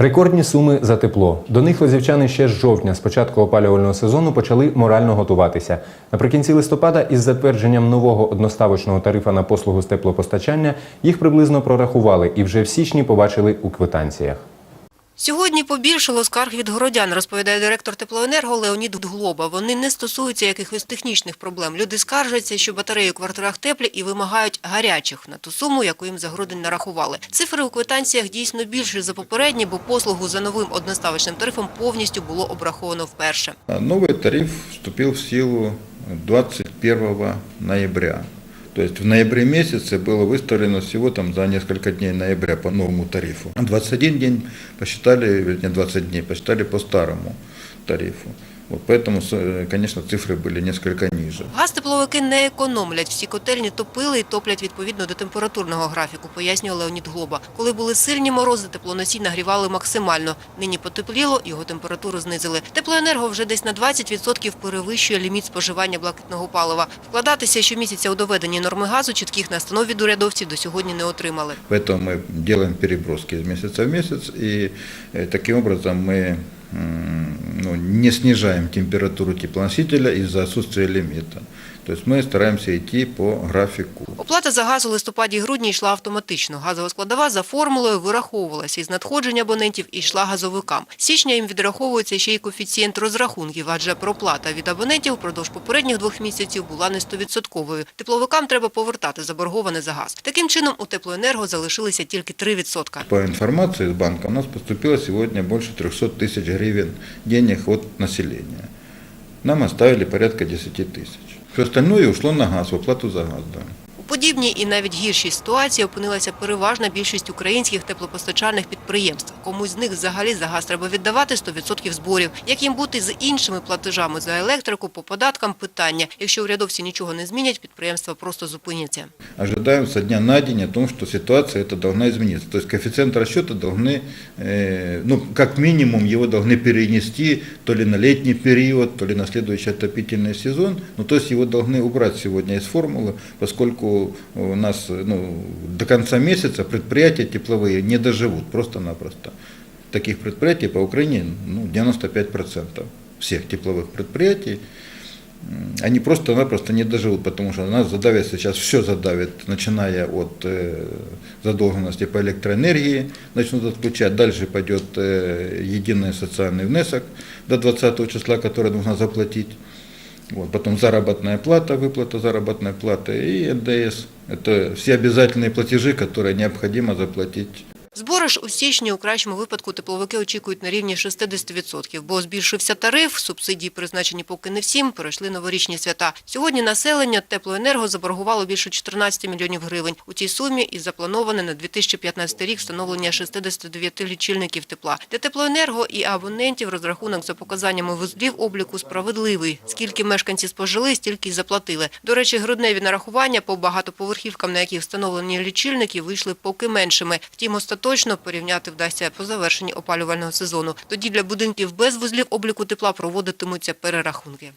Рекордні суми за тепло. До них лозівчани ще з жовтня, з початку опалювального сезону, почали морально готуватися. Наприкінці листопада, із затвердженням нового одноставочного тарифа на послугу з теплопостачання, їх приблизно прорахували і вже в січні побачили у квитанціях. Сьогодні побільшало скарг від городян, розповідає директор теплоенерго Леонід Глоба. Вони не стосуються якихось технічних проблем. Люди скаржаться, що батареї у квартирах теплі і вимагають гарячих на ту суму, яку їм за грудень нарахували. Цифри у квитанціях дійсно більші за попередні, бо послугу за новим одноставочним тарифом повністю було обраховано вперше. А Новый тариф вступил в силу 21 ноября. То есть в ноябре месяце было выставлено всего там за несколько дней ноября по новому тарифу. 21 день посчитали, вернее 20 дней посчитали по старому тарифу. Вот поэтому, с- конечно, цифры были несколько ниже. Газ тепловики не економлять. Всі котельні топили і топлять відповідно до температурного графіку, пояснює Леонід Глоба. Коли були сильні морози, теплоносій нагрівали максимально. Нині потепліло, його температуру знизили. Теплоенерго вже десь на 20% перевищує ліміт споживання блакитного палива. Вкладатися щомісяця у доведені норми газу чітких настанов від урядовців до сьогодні не отримали. Поэтому мы делаем переброски из месяца в месяц, и э, таким образом мы м, ну, не снижаем температуру теплоносителя из-за отсутствия лимита. То есть мы стараемся идти по графику. Оплата за газ у листопаді і грудні йшла автоматично. Газова складова за формулою вираховувалася із надходжень абонентів і йшла газовикам. З Січня їм відраховується ще й коефіцієнт розрахунків, адже проплата від абонентів впродовж попередніх двох місяців була не стовідсотковою. Тепловикам треба повертати заборговане за газ. Таким чином у теплоенерго залишилися тільки 3%. По информации из банка у нас поступило сегодня больше 300 тысяч гривен денег от населения. Нам оставили порядка 10 тысяч. Все остальное ушло на газ, оплату за газ. Да У подібній і навіть гіршій ситуації опинилася переважна більшість українських теплопостачальних підприємств. Комусь з них взагалі за газ треба віддавати 100% зборів. Як їм бути з іншими платежами за електрику по податкам – питання. Якщо урядовці нічого не змінять, підприємства просто зупиняться. Ожидаем со дня на день о том, что ситуация эта должна измениться. То есть коэффициент расчета должны, э, ну, как минимум, его должны перенести то ли на летний период, то ли на следующий отопительный сезон. Ну, то есть его должны убрать сегодня из формулы, поскольку у нас ну, до конца месяца предприятия тепловые не доживут просто-напросто. Таких предприятий по Украине ну, 95% всех тепловых предприятий. М, они просто-напросто не доживут, потому что нас задавит сейчас, все задавит, начиная от э, задолженности по электроэнергии, начнут отключать, дальше пойдет э, единый социальный внесок до 20 числа, который нужно заплатить. Вот, потом заработная плата, выплата заработной платы и НДС. Это все обязательные платежи, которые необходимо заплатить Ж у січні у кращому випадку тепловики очікують на рівні 60%, бо збільшився тариф, субсидії призначені поки не всім, перейшли новорічні свята. Сьогодні населення теплоенерго заборгувало більше 14 мільйонів гривень. У цій сумі і заплановане на 2015 рік встановлення 69 лічильників тепла. Для теплоенерго і абонентів розрахунок за показаннями вузлів обліку справедливий. Скільки мешканці спожили, стільки й заплатили. До речі, грудневі нарахування по багатоповерхівкам, на яких встановлені лічильники, вийшли поки меншими. Втім, остаточно порівняти вдасться по завершенні опалювального сезону. Тоді для будинків без вузлів обліку тепла проводитимуться перерахунки.